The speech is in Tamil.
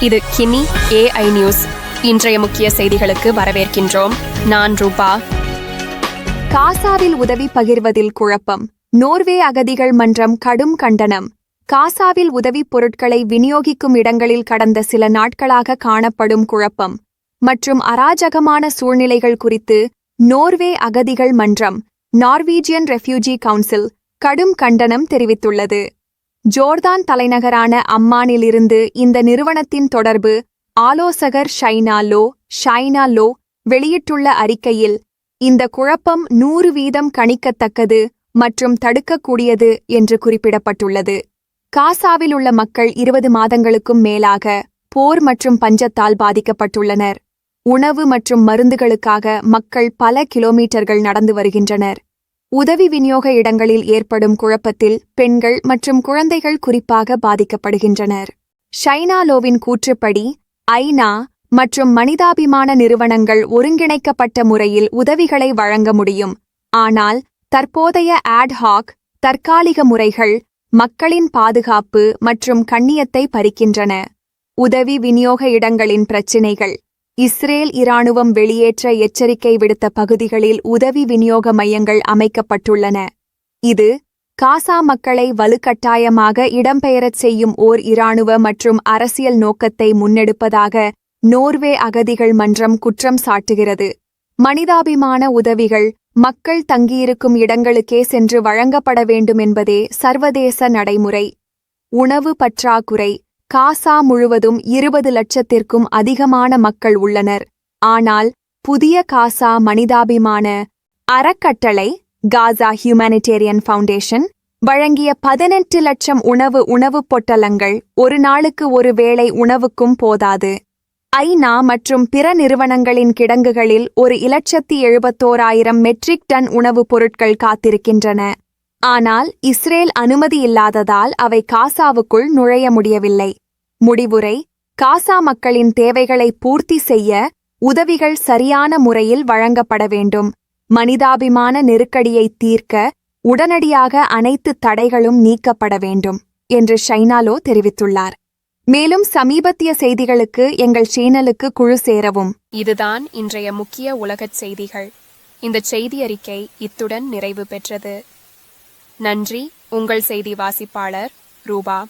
இது கிமி ஏஐ நியூஸ் இன்றைய முக்கிய செய்திகளுக்கு வரவேற்கின்றோம். நான் ரூபா. காசாவில் உதவி பகிர்வதில் குழப்பம். நோர்வே அகதிகள் மன்றம் கடும் கண்டனம். காசாவில் உதவிப் பொருட்களை விநியோகிக்கும் இடங்களில் கடந்த சில நாட்களாக காணப்படும் குழப்பம். மற்றும் அராஜகமான சூழ்நிலைகள் குறித்து நோர்வே அகதிகள் மன்றம் நார்வீஜியன் ரெஃப்யூஜி கவுன்சில் கடும் கண்டனம் தெரிவித்துள்ளது. ஜோர்தான் தலைநகரான அம்மானிலிருந்து இந்த நிறுவனத்தின் தொடர்பு ஆலோசகர் ஷைனா லோ ஷைனா லோ வெளியிட்டுள்ள அறிக்கையில் இந்த குழப்பம் நூறு வீதம் கணிக்கத்தக்கது மற்றும் தடுக்கக்கூடியது என்று குறிப்பிடப்பட்டுள்ளது. காசாவில் உள்ள மக்கள் இருபது மாதங்களுக்கும் மேலாக போர் மற்றும் பஞ்சத்தால் பாதிக்கப்பட்டுள்ளனர். உணவு மற்றும் மருந்துகளுக்காக மக்கள் பல கிலோமீட்டர்கள் நடந்து வருகின்றனர். உதவி விநியோக இடங்களில் ஏற்படும் குழப்பத்தில் பெண்கள் மற்றும் குழந்தைகள் குறிப்பாக பாதிக்கப்படுகின்றனர். ஷைனாலோவின் கூற்றுப்படி ஐநா மற்றும் மனிதாபிமான நிறுவனங்கள் ஒருங்கிணைக்கப்பட்ட முறையில் உதவிகளை வழங்க முடியும். ஆனால் தற்போதைய ஆட்ஹாக் தற்காலிக முறைகள் மக்களின் பாதுகாப்பு மற்றும் கண்ணியத்தை பறிக்கின்றன. உதவி விநியோக இடங்களின் பிரச்சினைகள். இஸ்ரேல் இராணுவம் வெளியேற்ற எச்சரிக்கை விடுத்த பகுதிகளில் உதவி விநியோக மையங்கள் அமைக்கப்பட்டுள்ளன. இது காசா மக்களை வலுக்கட்டாயமாக இடம்பெயரச் செய்யும் ஓர் இராணுவ மற்றும் அரசியல் நோக்கத்தை முன்னெடுப்பதாக நோர்வே அகதிகள் மன்றம் குற்றம் சாட்டுகிறது. மனிதாபிமான உதவிகள் மக்கள் தங்கியிருக்கும் இடங்களுக்கே சென்று வழங்கப்பட வேண்டும் என்பதே சர்வதேச நடைமுறை. உணவு பற்றாக்குறை காசா முழுவதும் இருபது லட்சத்திற்கும் அதிகமான மக்கள் உள்ளனர். ஆனால் புதிய காசா மனிதாபிமான அறக்கட்டளை காசா ஹியூமானிடேரியன் ஃபவுண்டேஷன் வழங்கிய பதினெட்டு லட்சம் உணவு உணவுப் பொட்டலங்கள் ஒரு நாளுக்கு ஒரு வேளை உணவுக்கும் போதாது. ஐநா மற்றும் பிற நிறுவனங்களின் கிடங்குகளில் ஒரு இலட்சத்தி எழுபத்தோராயிரம் மெட்ரிக் டன் உணவுப் பொருட்கள் காத்திருக்கின்றன. ஆனால் இஸ்ரேல் அனுமதி இல்லாததால் அவை காசாவுக்குள் நுழைய முடியவில்லை. முடிவுரை காசா மக்களின் தேவைகளை பூர்த்தி செய்ய உதவிகள் சரியான முறையில் வழங்கப்பட வேண்டும். மனிதாபிமான நெருக்கடியை தீர்க்க உடனடியாக அனைத்து தடைகளும் நீக்கப்பட வேண்டும் என்று ஷைனாலோ தெரிவித்துள்ளார். மேலும் சமீபத்திய செய்திகளுக்கு எங்கள் சேனலுக்கு குழு சேரவும். இதுதான் இன்றைய முக்கிய உலகச் செய்திகள். இந்த செய்தி அறிக்கை இத்துடன் நிறைவு பெற்றது. நன்றி உங்கள் செய்தி வாசிப்பாளர் ரூபா.